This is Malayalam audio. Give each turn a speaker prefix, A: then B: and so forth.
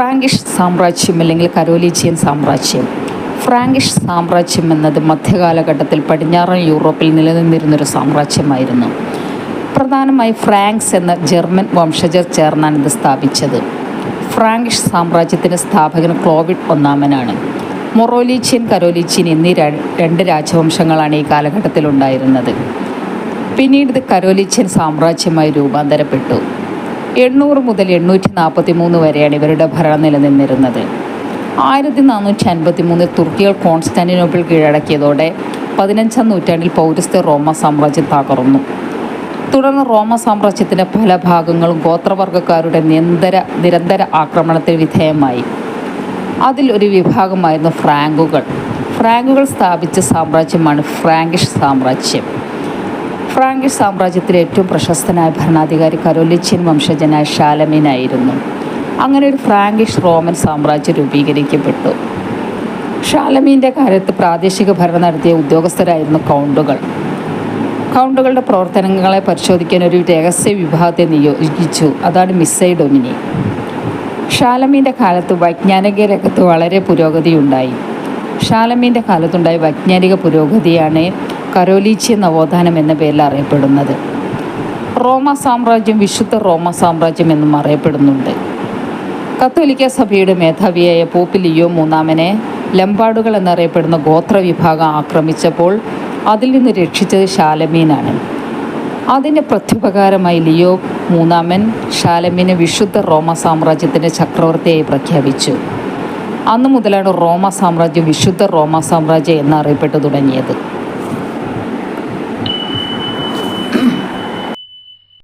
A: ഫ്രാങ്കിഷ് സാമ്രാജ്യം അല്ലെങ്കിൽ കരോലീജിയൻ സാമ്രാജ്യം. ഫ്രാങ്കിഷ് സാമ്രാജ്യം എന്നത് മധ്യകാലഘട്ടത്തിൽ പടിഞ്ഞാറൻ യൂറോപ്പിൽ നിലനിന്നിരുന്നൊരു സാമ്രാജ്യമായിരുന്നു. പ്രധാനമായി ഫ്രാങ്ക്സ് എന്ന ജർമ്മൻ വംശജർ ചേർന്നാണ് ഇത് സ്ഥാപിച്ചത്. ഫ്രാങ്കിഷ് സാമ്രാജ്യത്തിന്റെ സ്ഥാപകൻ ക്ലോവിഡ് ഒന്നാമനാണ്. മൊറോലീച്ചിയൻ കരോലീച്ചിയൻ എന്നീ രണ്ട് രാജവംശങ്ങളാണ് ഈ കാലഘട്ടത്തിൽ ഉണ്ടായിരുന്നത് പിന്നീട് ഇത് കരോലീച്ചിയൻ സാമ്രാജ്യമായി രൂപാന്തരപ്പെട്ടു. എണ്ണൂറ് മുതൽ എണ്ണൂറ്റി നാൽപ്പത്തി മൂന്ന് വരെയാണ് ഇവരുടെ ഭരണം നിലനിന്നിരുന്നത്. ആയിരത്തി നാനൂറ്റി അൻപത്തി മൂന്നിൽ തുർക്കികൾ കോൺസ്റ്റാന്റിനോപ്പിൾ കീഴടക്കിയതോടെ പതിനഞ്ചാം നൂറ്റാണ്ടിൽ പൗരസ്ത്യ റോമ സാമ്രാജ്യം തകർന്നു. തുടർന്ന് റോമ സാമ്രാജ്യത്തിന്റെ പല ഭാഗങ്ങളും ഗോത്രവർഗക്കാരുടെ നിരന്തര നിരന്തര ആക്രമണത്തിന് വിധേയമായി. അതിൽ ഒരു വിഭാഗമായിരുന്നു ഫ്രാങ്കുകൾ. ഫ്രാങ്കുകൾ സ്ഥാപിച്ച സാമ്രാജ്യമാണ് ഫ്രാങ്കിഷ് സാമ്രാജ്യം. ഫ്രാങ്കിഷ് സാമ്രാജ്യത്തിലെ ഏറ്റവും പ്രശസ്തനായ ഭരണാധികാരി കരോലിച്ചിൻ വംശജനായ ഷാലമീനായിരുന്നു അങ്ങനെ ഒരു ഫ്രാങ്കിഷ് റോമൻ സാമ്രാജ്യം രൂപീകരിക്കപ്പെട്ടു. ഷാലമീന്റെ കാലത്ത് പ്രാദേശിക ഭരണം നടത്തിയ ഉദ്യോഗസ്ഥരായിരുന്നു കൗണ്ടുകൾ. കൗണ്ടുകളുടെ പ്രവർത്തനങ്ങളെ പരിശോധിക്കാൻ ഒരു രഹസ്യ വിഭാഗത്തെ നിയോഗിച്ചു. അതാണ് മിസ്സൈ ഡൊമിനി. ഷാലമീന്റെ കാലത്ത് വൈജ്ഞാനിക രംഗത്ത് വളരെ പുരോഗതിയുണ്ടായി. ഷാലമീന്റെ കാലത്തുണ്ടായ വൈജ്ഞാനിക പുരോഗതിയാണ് കരോലീച്ചിയ നവോത്ഥാനം എന്ന പേരിൽ അറിയപ്പെടുന്നത്. റോമ സാമ്രാജ്യം വിശുദ്ധ റോമ സാമ്രാജ്യം എന്നും അറിയപ്പെടുന്നുണ്ട്. കത്തോലിക്ക സഭയുടെ മേധാവിയായ പോപ്പ് ലിയോ മൂന്നാമനെ ലംബാടുകൾ എന്നറിയപ്പെടുന്ന ഗോത്ര വിഭാഗം ആക്രമിച്ചപ്പോൾ അതിൽ നിന്ന് രക്ഷിച്ചത് ഷാലമീനാണ് അതിന്റെ പ്രത്യുപകാരമായി ലിയോ മൂന്നാമൻ ശാലമീനെ വിശുദ്ധ റോമ സാമ്രാജ്യത്തിന്റെ ചക്രവർത്തിയായി പ്രഖ്യാപിച്ചു. അന്നു മുതലാണ് റോമ സാമ്രാജ്യം വിശുദ്ധ റോമ സാമ്രാജ്യം എന്നറിയപ്പെട്ടു തുടങ്ങിയത്.